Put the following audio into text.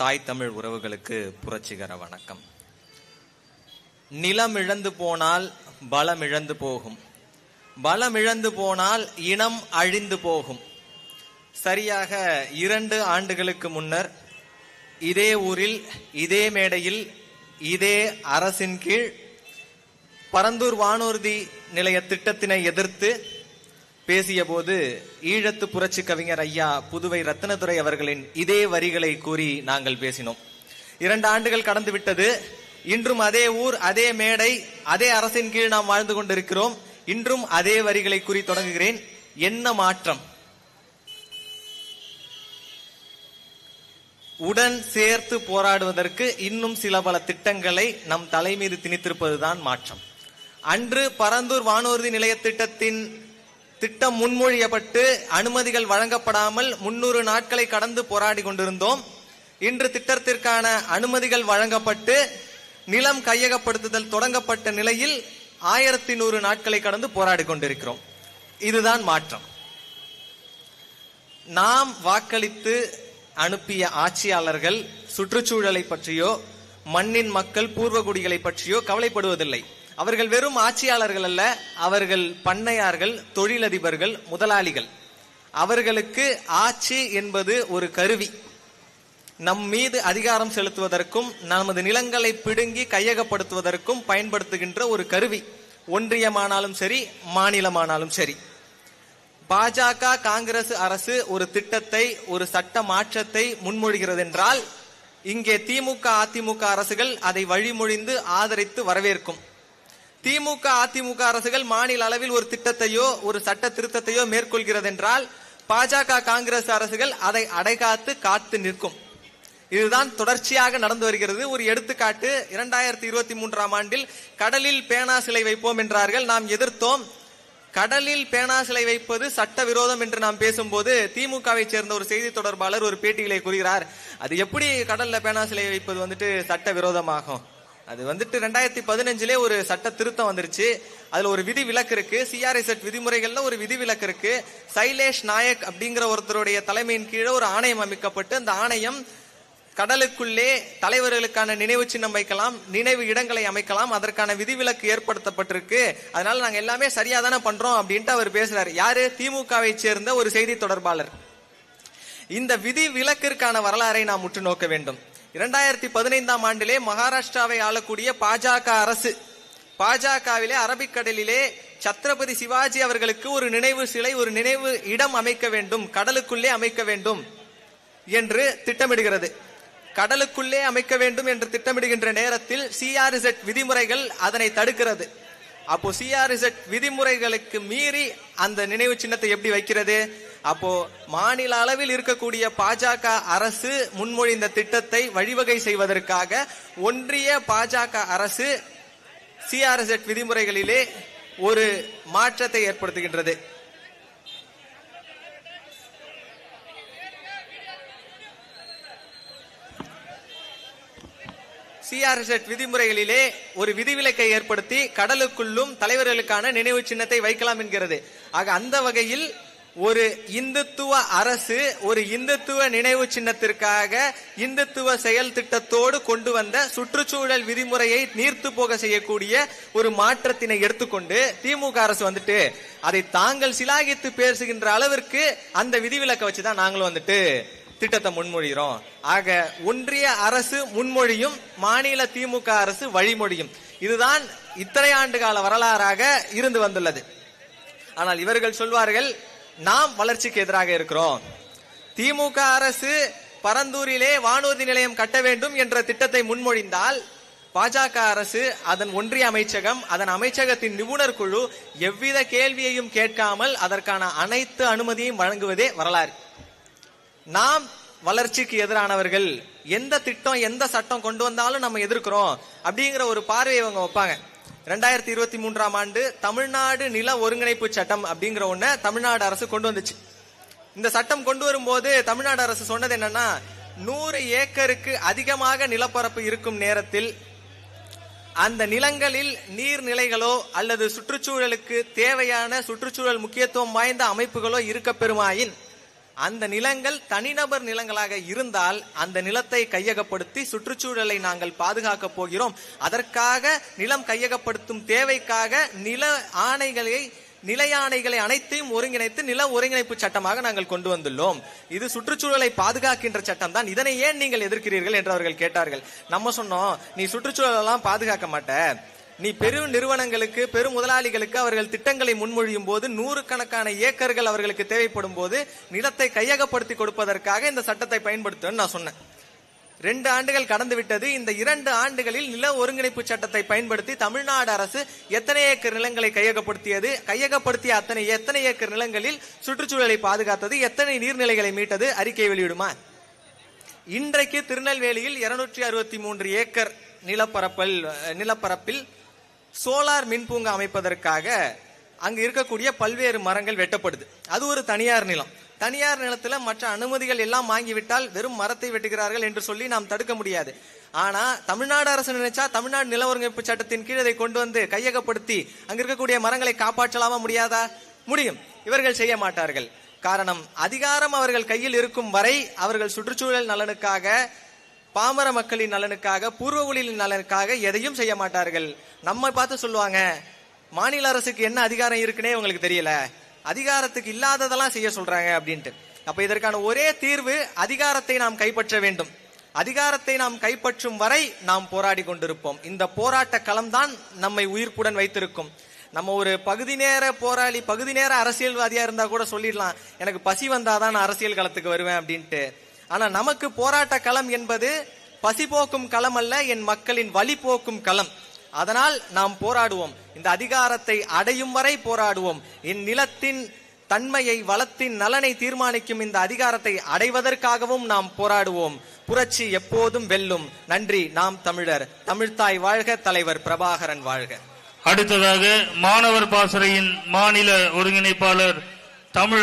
தாய் தமிழ் உறவுகளுக்கு புரட்சிகர வணக்கம். நிலம் இழந்து போனால் பலம் இழந்து போகும். பலம் இழந்து போனால் இனம் அழிந்து போகும். சரியாக இரண்டு ஆண்டுகளுக்கு முன்னர் இதே ஊரில் இதே மேடையில் இதே அரசின் கீழ் பரந்தூர் வானூர்தி நிலைய திட்டத்தினை எதிர்த்து பேசியபோது ஈழத்து புரட்சி கவிஞர் ஐயா புதுவை ரத்னதுரை அவர்களின் இதே வரிகளை கூறி நாங்கள் பேசினோம். இரண்டு ஆண்டுகள் கடந்து விட்டது. இன்றும் அதே ஊர் அதே மேடை அதே அரசின் கீழ் நாம் வாழ்ந்து கொண்டிருக்கிறோம். இன்றும் அதே வரிகளை கூறி தொடங்குகிறேன். என்ன மாற்றம்? உடன் சேர்த்து போராடுவதற்கு இன்னும் சில பல திட்டங்களை நம் தலைமீது திணித்திருப்பதுதான் மாற்றம். அன்று பரந்தூர் வானூர்தி நிலைய திட்டத்தின் திட்டம் முன்மொழியப்பட்டு அனுமதிகள் வழங்கப்படாமல் முன்னூறு நாட்களை கடந்து போராடி கொண்டிருந்தோம். இன்று திட்டத்திற்கான அனுமதிகள் வழங்கப்பட்டு நிலம் கையகப்படுத்துதல் தொடங்கப்பட்ட நிலையில் ஆயிரத்தி நூறு நாட்களை கடந்து போராடி கொண்டிருக்கிறோம். இதுதான் மாற்றம். நாம் வாக்களித்து அனுப்பிய ஆட்சியாளர்கள் சுற்றுச்சூழலை பற்றியோ மண்ணின் மக்கள் பூர்வகுடிகளை பற்றியோ கவலைப்படுவதில்லை. அவர்கள் வெறும் ஆட்சியாளர்கள் அல்ல அவர்கள் பண்ணையார்கள் தொழிலதிபர்கள் முதலாளிகள். அவர்களுக்கு ஆட்சி என்பது ஒரு கருவி. நம் மீது அதிகாரம் செலுத்துவதற்கும் நமது நிலங்களை பிடுங்கி கையகப்படுத்துவதற்கும் பயன்படுத்துகின்ற ஒரு கருவி. ஒன்றியமானாலும் சரி மாநிலமானாலும் சரி. பாஜக காங்கிரஸ் அரசு ஒரு திட்டத்தை ஒரு சட்ட மாற்றத்தை முன்மொழிகிறது என்றால் இங்கே திமுக அதிமுக அரசுகள் அதை வழிமொழிந்து ஆதரித்து வரவேற்கும். திமுக அதிமுக அரசுகள் மாநில அளவில் ஒரு திட்டத்தையோ ஒரு சட்ட திருத்தத்தையோ மேற்கொள்கிறது என்றால் பாஜக காங்கிரஸ் அரசுகள் அதை அடைகாத்து காத்து நிற்கும். இதுதான் தொடர்ச்சியாக நடந்து வருகிறது. ஒரு எடுத்துக்காட்டு இரண்டாயிரத்தி இருபத்தி மூன்றாம் ஆண்டில் கடலில் பேனா சிலை வைப்போம் என்றார்கள். நாம் எதிர்த்தோம். கடலில் பேனா சிலை வைப்பது சட்ட விரோதம் என்று நாம் பேசும்போது திமுகவை சேர்ந்த ஒரு செய்தி தொடர்பாளர் ஒரு பேட்டியிலே கூறுகிறார். அது எப்படி கடல்ல பேனா சிலை வைப்பது வந்துட்டு சட்ட விரோதமாகும் அது வந்துட்டு ரெண்டாயிரத்தி பதினஞ்சுலே ஒரு சட்ட திருத்தம் வந்துருச்சு. அதுல ஒரு விதி விலக்கு இருக்கு சிஆர்எஸ்எட் விதிமுறைகள்ல ஒரு விதி விலக்கு இருக்கு. சைலேஷ் நாயக் அப்படிங்கிற ஒருத்தருடைய தலைமையின் கீழே ஒரு ஆணையம் அமைக்கப்பட்டு அந்த ஆணையம் கடலுக்குள்ளே தலைவர்களுக்கான நினைவு சின்னம் வைக்கலாம் நினைவு இடங்களை அமைக்கலாம். அதற்கான விதிவிலக்கு ஏற்படுத்தப்பட்டிருக்கு. அதனால நாங்க எல்லாமே சரியா தானே பண்றோம் அப்படின்ட்டு அவர் பேசுறாரு. யாரு? திமுகவை சேர்ந்த ஒரு செய்தி தொடர்பாளர். இந்த விதி விலக்கிற்கான வரலாறை நாம் முற்று நோக்க வேண்டும். இரண்டாயிரத்தி பதினைந்தாம் ஆண்டிலே மகாராஷ்டிராவை ஆளக்கூடிய பாஜக அரசு. பாஜகவிலே அரபிக்கடலிலே சத்ரபதி சிவாஜி அவர்களுக்கு ஒரு நினைவு சிலை ஒரு நினைவு இடம் அமைக்க வேண்டும். கடலுக்குள்ளே அமைக்க வேண்டும் என்று திட்டமிடுகிறது. கடலுக்குள்ளே அமைக்க வேண்டும் என்று திட்டமிடுகின்ற நேரத்தில் சிஆர்இசட் விதிமுறைகள் அதனை தடுக்கிறது. அப்போ சிஆர்இசட் விதிமுறைகளுக்கு மீறி அந்த நினைவு சின்னத்தை எப்படி வைக்கிறது? அப்போ மாநில அளவில் இருக்கக்கூடிய பாஜக அரசு முன்மொழிந்த திட்டத்தை வழிவகை செய்வதற்காக ஒன்றிய பாஜக அரசு சிஆர்எஸ்எட் விதிமுறைகளிலே ஒரு மாற்றத்தை ஏற்படுத்துகின்றது. சிஆர்எஸ்எட் விதிமுறைகளிலே ஒரு விதிவிலக்கை ஏற்படுத்தி கடலுக்குள்ளும் தலைவர்களுக்கான நினைவு சின்னத்தை வைக்கலாம் என்கிறது. ஆக அந்த வகையில் ஒரு இந்துத்துவ அரசு ஒரு இந்துத்துவ நினைவு சின்னத்திற்காக இந்துத்துவ செயல் திட்டத்தோடு கொண்டு வந்த சுற்றுச்சூழல் விதிமுறையை நீர்த்து போக செய்யக்கூடிய ஒரு மாற்றத்தினை எடுத்துக்கொண்டு திமுக அரசு வந்துட்டு அதை தாங்கள் சிலாகித்து பேசுகின்ற அளவிற்கு அந்த விதிவிலக்கை வச்சுதான் நாங்களும் வந்துட்டு திட்டத்தை முன்மொழிகிறோம். ஆக ஒன்றிய அரசு முன்மொழியும் மாநில திமுக அரசு வழிமொழியும். இதுதான் இத்தனை ஆண்டு கால வரலாறாக இருந்து வந்துள்ளது. ஆனால் இவர்கள் சொல்வார்கள் நாம் வளர்ச்சிக்கு எதிராக இருக்கிறோம். திமுக அரசு பரந்தூரிலே வானூர்தி நிலையம் கட்ட வேண்டும் என்ற திட்டத்தை முன்மொழிந்தால் பாஜக அரசு அதன் ஒன்றிய அமைச்சகம் அதன் அமைச்சகத்தின் நிபுணர் குழு எவ்வித கேள்வியையும் கேட்காமல் அதற்கான அனைத்து அனுமதியும் வழங்குவதே வரலாறு. நாம் வளர்ச்சிக்கு எதிரானவர்கள் எந்த திட்டம் எந்த சட்டம் கொண்டு வந்தாலும் நம்ம எதிர்க்கிறோம் அப்படிங்கிற ஒரு பார்வையை இவங்க வைப்பாங்க. ரெண்டாயிரத்தி இருபத்தி மூன்றாம் ஆண்டு தமிழ்நாடு நில ஒருங்கிணைப்பு சட்டம் அப்படிங்கிற ஒண்ண தமிழ்நாடு அரசு கொண்டு வந்துச்சு. இந்த சட்டம் கொண்டு வரும்போது தமிழ்நாடு அரசு சொன்னது என்னன்னா நூறு ஏக்கருக்கு அதிகமாக நிலப்பரப்பு இருக்கும் நேரத்தில் அந்த நிலங்களில் நீர்நிலைகளோ அல்லது சுற்றுச்சூழலுக்கு தேவையான சுற்றுச்சூழல் முக்கியத்துவம் வாய்ந்த அமைப்புகளோ இருக்க பெறுமாயின் அந்த நிலங்கள் தனிநபர் நிலங்களாக இருந்தால் அந்த நிலத்தை கையகப்படுத்தி சுற்றுச்சூழலை நாங்கள் பாதுகாக்க போகிறோம். அதற்காக நிலம் கையகப்படுத்தும் தேவைக்காக நில ஆணைகளை நில அனைத்தையும் ஒருங்கிணைத்து நில ஒருங்கிணைப்பு சட்டமாக நாங்கள் கொண்டு வந்துள்ளோம். இது சுற்றுச்சூழலை பாதுகாக்கின்ற சட்டம் தான் இதனை ஏன் நீங்கள் எதிர்க்கிறீர்கள் என்று அவர்கள் கேட்டார்கள். நம்ம சொன்னோம் நீ சுற்றுச்சூழலெல்லாம் பாதுகாக்க மாட்ட. நீ பெரும் நிறுவனங்களுக்கு பெரும் முதலாளிகளுக்கு அவர்கள் திட்டங்களை முன்மொழியும் போது நூறுக்கணக்கான ஏக்கர்கள் அவர்களுக்கு தேவைப்படும் போது நிலத்தை கையகப்படுத்தி கொடுப்பதற்காக இந்த சட்டத்தை பயன்படுத்துன்னு நான் சொன்னேன். ரெண்டு ஆண்டுகள் கடந்து விட்டது. இந்த இரண்டு ஆண்டுகளில் நில ஒருங்கிணைப்பு சட்டத்தை பயன்படுத்தி தமிழ்நாடு அரசு எத்தனை ஏக்கர் நிலங்களை கையகப்படுத்தியது கையகப்படுத்திய அத்தனை எத்தனை ஏக்கர் நிலங்களில் சுற்றுச்சூழலை பாதுகாத்தது எத்தனை நீர்நிலைகளை மீட்டது அறிக்கை வெளியிடுமா? இன்றைக்கு திருநெல்வேலியில் இருநூற்றி அறுபத்தி மூன்று ஏக்கர் நிலப்பரப்பில் நிலப்பரப்பில் சோலார் மின்பூங்கா அமைப்பதற்காக அங்கு இருக்கக்கூடிய பல்வேறு மரங்கள் வெட்டப்படுது. அது ஒரு தனியார் நிலம். தனியார் நிலத்துல மற்ற அனுமதிகள் எல்லாம் வாங்கிவிட்டால் வெறும் மரத்தை வெட்டுகிறார்கள் என்று சொல்லி நாம் தடுக்க முடியாது. ஆனா தமிழ்நாடு அரசு நினைச்சா தமிழ்நாடு நில ஒருங்கிணைப்பு சட்டத்தின் கீழ் இதை கொண்டு வந்து கையகப்படுத்தி அங்க இருக்கக்கூடிய மரங்களை காப்பாற்றலாமா முடியாதா? முடியும். இவர்கள் செய்ய மாட்டார்கள். காரணம் அதிகாரம் அவர்கள் கையில் இருக்கும் வரை அவர்கள் சுற்றுச்சூழல் நலனுக்காக பாமர மக்களின் நலனுக்காக பூர்வகுடியின் நலனுக்காக எதையும் செய்ய மாட்டார்கள். நம்ம பார்த்து சொல்லுவாங்க மாநில அரசுக்கு என்ன அதிகாரம் இருக்குன்னே உங்களுக்கு தெரியல. அதிகாரத்துக்கு இல்லாததெல்லாம் செய்ய சொல்றாங்க அப்படின்ட்டு. அப்ப இதற்கான ஒரே தீர்வு அதிகாரத்தை நாம் கைப்பற்ற வேண்டும். அதிகாரத்தை நாம் கைப்பற்றும் வரை நாம் போராடி கொண்டிருப்போம். இந்த போராட்ட களம்தான் நம்மை உயிர்ப்புடன் வைத்திருக்கும். நம்ம ஒரு பகுதி நேர போராளி பகுதி நேர அரசியல்வாதியா இருந்தா கூட சொல்லிடலாம். எனக்கு பசி வந்தாதான் நான் அரசியல் களத்துக்கு வருவேன் அப்படின்ட்டு. ஆனா நமக்கு போராட்ட களம் என்பது பசி போக்கும் களம் அல்ல என் மக்களின் வழி போக்கும் களம். அதனால் நாம் போராடுவோம். இந்த அதிகாரத்தை அடையும் வரை போராடுவோம். இந்நிலத்தின் தன்மையை வளத்தின் நலனை தீர்மானிக்கும் இந்த அதிகாரத்தை அடைவதற்காகவும் நாம் போராடுவோம். புரட்சி எப்போதும் வெல்லும். நன்றி நாம் தமிழர். தமிழ்தாய் வாழ்க தலைவர் பிரபாகரன் வாழ்க. அடுத்ததாக மாணவர் பாசறையின் மாநில ஒருங்கிணைப்பாளர் தமிழ்